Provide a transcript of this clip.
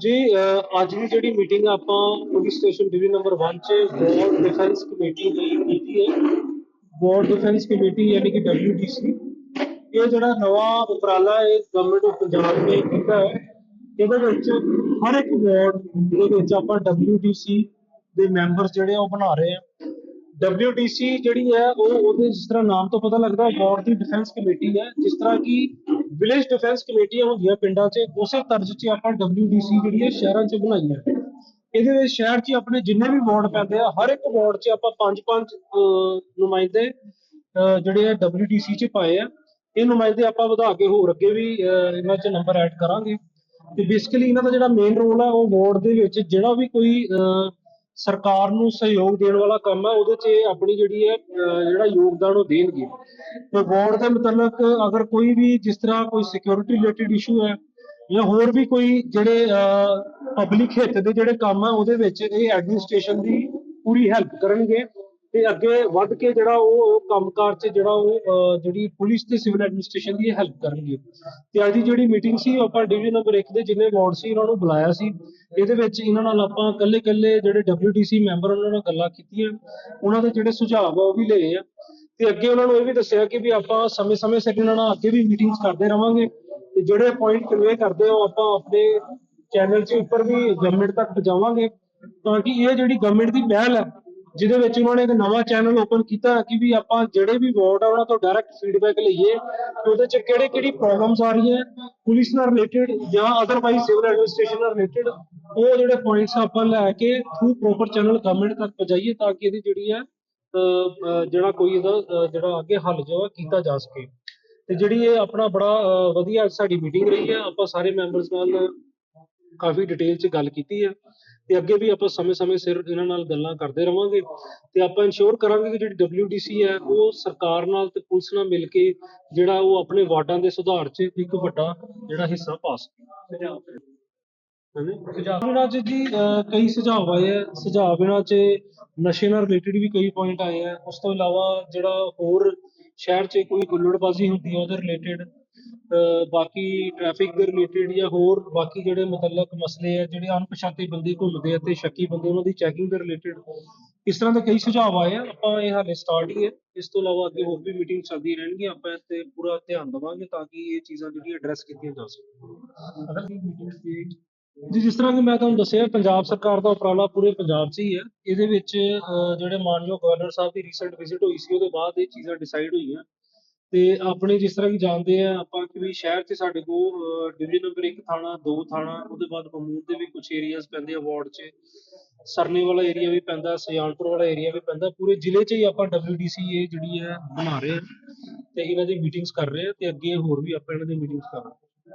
ਜੀ ਅੱਜ ਦੀ ਜਿਹੜੀ ਮੀਟਿੰਗ ਆਪਾਂ ਪੁਲਿਸ ਸਟੇਸ਼ਨ ਡਿਵੀਜ਼ਨ ਨੰਬਰ 1 ਚ ਵਾਰ ਡਿਫੈਂਸ ਕਮੇਟੀ ਦੀ ਕੀਤੀ ਹੈ। ਵਾਰ ਡਿਫੈਂਸ ਕਮੇਟੀ ਯਾਨੀ ਕਿ WDC ਇਹ ਜਿਹੜਾ ਨਵਾਂ ਉਪਰਾਲਾ ਹੈ ਗਵਰਨਮੈਂਟ ਆਫ ਪੰਜਾਬ ਨੇ ਕੀਤਾ ਹੈ, ਇਹਦੇ ਵਿੱਚ ਹਰ ਇੱਕ ਵਾਰਡ ਦੇ ਵਿੱਚ ਆਪਾਂ WDC ਦੇ ਮੈਂਬਰ ਜਿਹੜੇ ਆ ਉਹ ਬਣਾ ਰਹੇ ਆ। WDC ਜਿਹੜੀ ਹੈ ਉਹ ਉਹਦੇ ਜਿਸ ਤਰ੍ਹਾਂ ਨਾਮ ਤੋਂ ਪਤਾ ਲੱਗਦਾ ਵਾਰਡ ਦੀ ਡਿਫੈਂਸ ਕਮੇਟੀ ਹੈ ਜਿਸ ਤਰ੍ਹਾਂ ਕਿ ਵਿਲੇਜ ਡਿਫੈਂਸ ਕਮੇਟੀਆਂ ਹੁੰਦੀਆਂ ਪਿੰਡਾਂ 'ਚ ਉਸੇ ਤਰਜ਼ 'ਚ ਆਪਾਂ WDC ਜਿਹੜੀ ਹੈ ਸ਼ਹਿਰਾਂ 'ਚ ਬਣਾਈ ਹੈ। ਇਹਦੇ ਵਿੱਚ ਸ਼ਹਿਰ 'ਚ ਆਪਣੇ ਜਿੰਨੇ ਵੀ ਵਾਰਡ ਪੈਂਦੇ ਆ ਹਰ ਇੱਕ ਵਾਰਡ 'ਚ ਆਪਾਂ ਪੰਜ ਪੰਜ ਅਹ, ਨੁਮਾਇੰਦੇ ਅਹ, ਜਿਹੜੇ ਆ WDC 'ਚ ਪਾਏ ਆ। ਇਹ ਨੁਮਾਇੰਦੇ ਆਪਾਂ ਵਧਾ ਕੇ ਹੋਰ ਅੱਗੇ ਵੀ ਇਹਨਾਂ 'ਚ ਨੰਬਰ ਐਡ ਕਰਾਂਗੇ। ਤੇ ਬੇਸਿਕਲੀ ਇਹਨਾਂ ਦਾ ਜਿਹੜਾ ਮੇਨ ਰੋਲ ਹੈ ਉਹ ਵਾਰਡ ਦੇ ਵਿੱਚ ਜਿਹੜਾ ਵੀ ਕੋਈ ਅਹ, ਸਰਕਾਰ ਨੂੰ ਸਹਿਯੋਗ ਦੇਣ ਵਾਲਾ ਕੰਮ ਹੈ ਉਹਦੇ 'ਚ ਇਹ ਆਪਣੀ ਜਿਹੜੀ ਹੈ ਅਹ, ਜਿਹੜਾ ਯੋਗਦਾਨ ਉਹ ਦੇਣਗੇ। ਤੇ ਵਾਰਡ ਦੇ ਮੁਤਲਕ ਅਗਰ ਕੋਈ ਵੀ ਜਿਸ ਤਰ੍ਹਾਂ ਕੋਈ ਸਿਕਿਉਰਿਟੀ ਰਿਲੇਟਡ ਇਸ਼ੂ ਹੈ ਜਾਂ ਹੋਰ ਵੀ ਕੋਈ ਜਿਹੜੇ ਪਬਲਿਕ ਹਿੱਤ ਦੇ ਜਿਹੜੇ ਕੰਮ ਆ ਉਹਦੇ ਵਿੱਚ ਇਹ ਐਡਮਿਨਿਸਟ੍ਰੇਸ਼ਨ ਦੀ ਪੂਰੀ ਹੈਲਪ ਕਰਨਗੇ। ਤੇ ਅੱਗੇ ਵੱਧ ਕੇ ਜਿਹੜਾ ਉਹ ਉਹ ਕੰਮਕਾਰ 'ਚ ਜਿਹੜਾ ਉਹ ਜਿਹੜੀ ਪੁਲਿਸ ਤੇ ਸਿਵਲ ਐਡਮਿਨਿਸਟ੍ਰੇਸ਼ਨ ਦੀ ਹੈਲਪ ਕਰਨਗੇ। ਤੇ ਅੱਜ ਦੀ ਜਿਹੜੀ ਮੀਟਿੰਗ ਸੀ, ਉਹ ਆਪਾਂ ਡਿਵੀਜ਼ਨ ਨੰਬਰ 1 ਦੇ ਜਿੰਨੇ ਵਾਰਡ ਸੀ, ਉਹਨਾਂ ਨੂੰ ਬੁਲਾਇਆ ਸੀ। ਇਹਦੇ ਵਿੱਚ ਇਹਨਾਂ ਨਾਲ ਆਪਾਂ ਕੱਲੇ-ਕੱਲੇ ਜਿਹੜੇ WDC ਮੈਂਬਰ ਉਹਨਾਂ ਨਾਲ ਗੱਲਾਂ ਕੀਤੀਆਂ। ਉਹਨਾਂ ਦੇ ਜਿਹੜੇ ਸੁਝਾਅ ਆ, ਉਹ ਵੀ ਲਏ ਆ। ਤੇ ਅੱਗੇ ਉਹਨਾਂ ਨੂੰ ਇਹ ਵੀ ਦੱਸਿਆ ਕਿ ਵੀ ਆਪਾਂ ਸਮੇਂ-ਸਮੇਂ ਸਿਰ ਇਹਨਾਂ ਨਾਲ ਅੱਗੇ ਵੀ ਮੀਟਿੰਗਸ ਕਰਦੇ ਰਵਾਂਗੇ। ਤੇ ਜਿਹੜੇ ਪੁਆਇੰਟ ਕਨਵੇ ਕਰਦੇ ਹੋ ਆਪਾਂ ਆਪਣੇ ਚੈਨਲ 'ਚ ਉੱਪਰ ਵੀ ਗਵਰਨਮੈਂਟ ਤੱਕ ਪਹੁੰਚਾਵਾਂਗੇ। ਤਾਂ ਕਿ ਇਹ ਜਿਹੜੀ ਗਵਰਨਮੈਂਟ ਦੀ ਪਹਿਲ ਹੈ ਜਿਹਦੇ ਵਿੱਚ ਉਹਨਾਂ ਨੇ ਇੱਕ ਨਵਾਂ ਚੈਨਲ ਓਪਨ ਕੀਤਾ ਕਿ ਵੀ ਆਪਾਂ ਜਿਹੜੇ ਵੀ ਵਾਰਡ ਆ ਉਹਨਾਂ ਤੋਂ ਡਾਇਰੈਕਟ ਫੀਡਬੈਕ ਲਈਏ ਕਿ ਉਹਦੇ 'ਚ ਕਿਹੜੇ ਕਿਹੜੀ ਪ੍ਰੋਬਲਮਸ ਆ ਰਹੀਆਂ ਪੁਲਿਸ ਨਾਲ ਰਿਲੇਟਡ ਜਾਂ ਅਦਰਵਾਈਜ਼ ਸਿਵਲ ਐਡਮਿਨਿਸਟ੍ਰੇਸ਼ਨ ਨਾਲ ਰਿਲੇਟਡ ਉਹ ਜਿਹੜੇ ਪੁਆਇੰਟਸ ਆਪਾਂ ਲੈ ਕੇ ਥਰੂ ਪ੍ਰੋਪਰ ਚੈਨਲ ਗਵਰਨਮੈਂਟ ਤੱਕ ਪਹੁੰਚਾਈਏ ਤਾਂ ਕਿ ਇਹਦੀ ਜਿਹੜੀ ਹੈ ਅਹ, ਜਿਹੜਾ ਕੋਈ ਇਹਦਾ ਜਿਹੜਾ ਅੱਗੇ ਹੱਲ ਜੋ ਕੀਤਾ ਜਾ ਸਕੇ। ਤੇ ਜਿਹੜੀ ਇਹ ਆਪਣਾ ਬੜਾ ਵਧੀਆ ਸਾਡੀ ਮੀਟਿੰਗ ਰਹੀ ਹੈ ਆਪਾਂ ਸਾਰੇ ਮੈਂਬਰਸ ਨਾਲ ਕਾਫੀ ਡਿਟੇਲ 'ਚ ਗੱਲ ਕੀਤੀ ਹੈ ਤੇ ਅੱਗੇ ਵੀ ਆਪਾਂ ਸਮੇਂ-ਸਮੇਂ ਸਿਰ ਇਹਨਾਂ ਨਾਲ ਗੱਲਾਂ ਕਰਦੇ ਰਵਾਂਗੇ ਤੇ ਆਪਾਂ ਇਨਸ਼ੋਰ ਕਰਾਂਗੇ ਕਿ ਜਿਹੜੀ WDC ਹੈ ਉਹ ਸਰਕਾਰ ਨਾਲ ਤੇ ਪੁਲਿਸ ਨਾਲ ਮਿਲ ਕੇ ਜਿਹੜਾ ਉਹ ਆਪਣੇ ਵਾਰਡਾਂ ਦੇ ਸੁਧਾਰ 'ਚ ਇੱਕ ਵੱਡਾ ਜਿਹੜਾ ਹਿੱਸਾ ਪਾ ਸਕੇ। ਸੁਝਾਅ। ਇਹਨਾਂ 'ਚ ਜੀ ਕਈ ਸੁਝਾਅ ਆਏ ਆ। ਸੁਝਾਅ ਇਹਨਾਂ 'ਚ ਨਸ਼ੇ ਨਾਲ ਰਿਲੇਟਡ ਵੀ ਕਈ ਪੁਆਇੰਟ ਆਏ ਆ। ਉਸ ਤੋਂ ਇਲਾਵਾ ਜਿਹੜਾ ਹੋਰ ਸ਼ਹਿਰ 'ਚ ਕੋਈ ਗੁੱਲੜਬਾਜ਼ੀ ਹੁੰਦੀ ਹੈ ਉਹਦੇ ਰਿਲੇਟਡ ਬਾਕੀ ਟ੍ਰੈਫਿਕ ਦੇ ਰਿਲੇਟਡ ਜਾਂ ਹੋਰ ਬਾਕੀ ਜਿਹੜੇ ਮੁਤਲਕ ਮਸਲੇ ਆ ਜਿਹੜੇ ਅਣਪਛਾਤੇ ਬੰਦੇ ਘੁੰਮਦੇ ਆ ਤੇ ਸ਼ੱਕੀ ਬੰਦੇ ਉਹਨਾਂ ਦੀ ਚੈਕਿੰਗ ਦੇ ਰਿਲੇਟਡ ਇਸ ਤਰ੍ਹਾਂ ਦੇ ਕਈ ਸੁਝਾਅ ਆਏ ਆ ਆਪਾਂ ਇਹ ਹਾਲੇ ਸਟਾਰਟ ਹੀ ਹੈ। ਇਸ ਤੋਂ ਇਲਾਵਾ ਅੱਗੇ ਹੋਰ ਵੀ ਮੀਟਿੰਗ ਚੱਲਦੀ ਰਹਿਣਗੀਆਂ ਆਪਾਂ ਇਸ ਤੇ ਪੂਰਾ ਧਿਆਨ ਦੇਵਾਂਗੇ ਤਾਂ ਕਿ ਇਹ ਚੀਜ਼ਾਂ ਜਿਹੜੀਆਂ ਐਡਰੈਸ ਕੀਤੀਆਂ ਜਾ ਸਕਣ। ਅਗਰ ਮੀਟਿੰਗ ਜੀ ਜਿਸ ਤਰ੍ਹਾਂ ਕਿ ਮੈਂ ਤੁਹਾਨੂੰ ਦੱਸਿਆ ਪੰਜਾਬ ਸਰਕਾਰ ਦਾ ਉਪਰਾਲਾ ਪੂਰੇ ਪੰਜਾਬ 'ਚ ਹੀ ਹੈ। ਇਹਦੇ ਵਿੱਚ ਅਹ, ਜਿਹੜੇ ਮਾਨਯੋਗ ਗਵਰਨਰ ਸਾਹਿਬ ਦੀ ਰੀਸੈਂਟ ਵਿਜ਼ਿਟ ਹੋਈ ਸੀ ਉਹਦੇ ਬਾਅਦ ਇਹ ਚੀਜ਼ਾਂ ਡਿਸਾਈਡ ਹੋਈਆਂ। ਤੇ ਆਪਣੇ ਜਿਸ ਤਰ੍ਹਾਂ ਕਿ ਜਾਣਦੇ ਆ, ਆਪਾਂ ਕਿ ਵੀ ਸ਼ਹਿਰ 'ਚ ਸਾਡੇ ਕੋਲ ਡਿਵੀਜ਼ਨ ਨੰਬਰ 1 ਥਾਣਾ 2 ਥਾਣਾ, ਉਹਦੇ ਬਾਅਦ ਬਮੂਨ ਦੇ ਵੀ ਕੁਝ ਏਰੀਆਜ਼ ਪੈਂਦੇ ਆ ਵਾਰਡ 'ਚ। ਸਰਨੇ ਵਾਲਾ ਏਰੀਆ ਵੀ ਪੈਂਦਾ ਸਿਆਲਪੁਰ ਵਾਲਾ ਏਰੀਆ ਵੀ ਪੈਂਦਾ, ਪੂਰੇ ਜ਼ਿਲ੍ਹੇ 'ਚ ਹੀ ਆਪਾਂ WDC ਇਹ ਜਿਹੜੀ ਹੈ ਬਣਾ ਰਹੇ ਆ ਤੇ ਇਹਨਾਂ ਦੀ ਮੀਟਿੰਗਸ ਕਰ ਰਹੇ ਆ ਤੇ ਅੱਗੇ ਹੋਰ ਵੀ ਆਪਾਂ ਇਹਨਾਂ ਦੀ ਮੀਟਿੰਗਸ ਕਰਾਂਗੇ